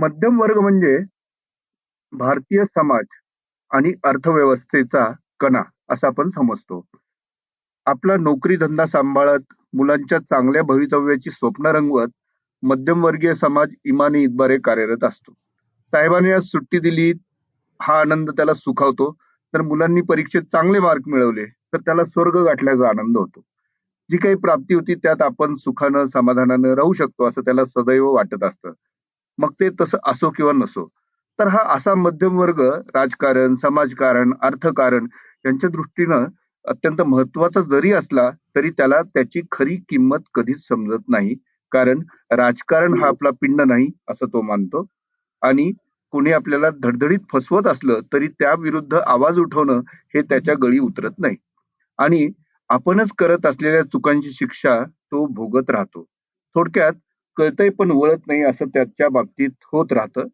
मध्यम वर्ग म्हणजे भारतीय समाज आणि अर्थव्यवस्थेचा कणा असं आपण समजतो. आपला नोकरी धंदा सांभाळत मुलांच्या चांगल्या भवितव्याची स्वप्न रंगवत मध्यमवर्गीय समाज इमानी इतबारे कार्यरत असतो. साहेबांनी आज सुट्टी दिली हा आनंद त्याला सुखावतो. तर मुलांनी परीक्षेत चांगले मार्क मिळवले तर त्याला स्वर्ग गाठल्याचा आनंद होतो. जी काही प्राप्ती होती त्यात आपण सुखानं समाधानानं राहू शकतो असं त्याला सदैव वाटत असतं. मग ते तसं असो किंवा नसो. तर हा असा मध्यम वर्ग राजकारण समाजकारण अर्थकारण यांच्या दृष्टीनं अत्यंत महत्त्वाचा जरी असला तरी त्याला त्याची खरी किंमत कधीच समजत नाही. कारण राजकारण हा आपला पिंड नाही असं तो मानतो. आणि कोणी आपल्याला धडधडीत फसवत असलं तरी त्या विरुद्ध आवाज उठवणं हे त्याच्या गळी उतरत नाही. आणि आपणच करत असलेल्या चुकांची शिक्षा तो भोगत राहतो. थोडक्यात कळतंय पण वळत नाही असं त्याच्या बाबतीत होत राहतं.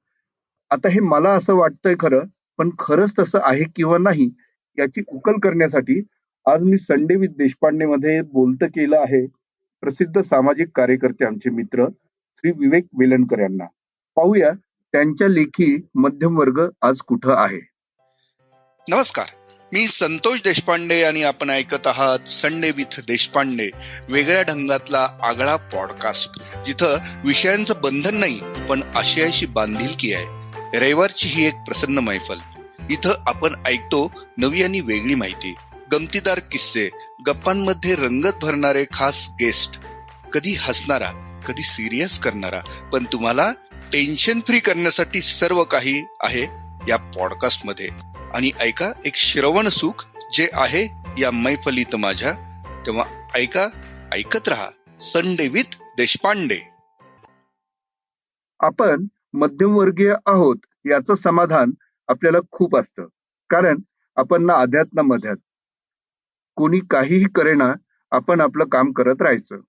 आता हे मला असं वाटतंय खरं पण खरंच तसं आहे किंवा नाही याची उकल करण्यासाठी आज मी संडे विथ देशपांडे मध्ये बोलतं केलं आहे. प्रसिद्ध सामाजिक कार्यकर्ते आमचे मित्र श्री विवेक वेलणकर यांना. पाहूया त्यांच्या लेखी मध्यम वर्ग आज कुठं आहे. नमस्कार. मी संतोष देशपांडे आणि आपण ऐकत आहात संडे विथ देशपांडे वेगळ्या ढंगातला आगळा पॉडकास्ट जिथं विषयांचं बंधन नाही पण आशयाशी बांधिलकी आहे. रविवारची ही एक प्रसन्न मैफल. इथं आपण ऐकतो नवी आणि वेगळी माहिती. गमतीदार किस्से गप्पांमध्ये रंगत भरणारे खास गेस्ट कधी हसणारा कधी सिरियस करणारा पण तुम्हाला टेन्शन फ्री करण्यासाठी सर्व काही आहे या पॉडकास्टमध्ये आणि ऐका एक श्रवण सुख जे आहे या मैफलीत माझ्या. तेव्हा ऐका ऐकत रहा संडे विथ देशपांडे. आपण मध्यमवर्गीय आहोत याचं समाधान आपल्याला खूप असतं. कारण आपण ना अध्यात ना मध्यात कोणी काहीही करेना आपण आपलं काम करत राहायचं.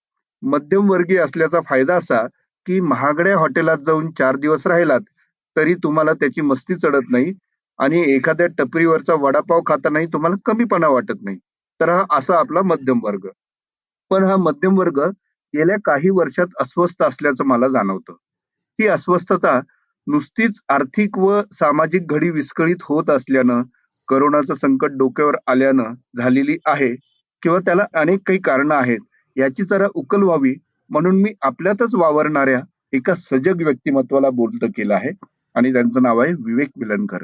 मध्यमवर्गीय असल्याचा फायदा असा की महागड्या हॉटेलात जाऊन चार दिवस राहिलात तरी तुम्हाला त्याची मस्ती चढत नाही आणि एखाद्या टपरीवरचा वडापाव खातानाही तुम्हाला कमीपणा वाटत नाही. तर हा असा आपला मध्यम वर्ग. पण हा मध्यम वर्ग गेल्या काही वर्षात अस्वस्थ असल्याचं मला जाणवतं. ही अस्वस्थता नुसतीच आर्थिक व सामाजिक घडी विस्कळीत होत असल्यानं करोनाचं संकट डोक्यावर आल्यानं झालेली आहे किंवा त्याला अनेक काही कारणं आहेत याची जरा उकल व्हावी म्हणून मी आपल्यातच वावरणाऱ्या एका सजग व्यक्तिमत्वाला बोलत केलं आहे आणि त्यांचं नाव आहे विवेक विलनकर.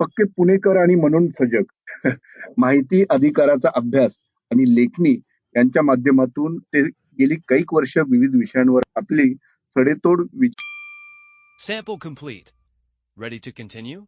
पक्के पुणेकर आणि म्हणून सजग माहिती अधिकाराचा अभ्यास आणि लेखणी यांच्या माध्यमातून ते गेली कैक वर्ष विविध विषयांवर आपली सडेतोड विचार sample complete. Ready to continue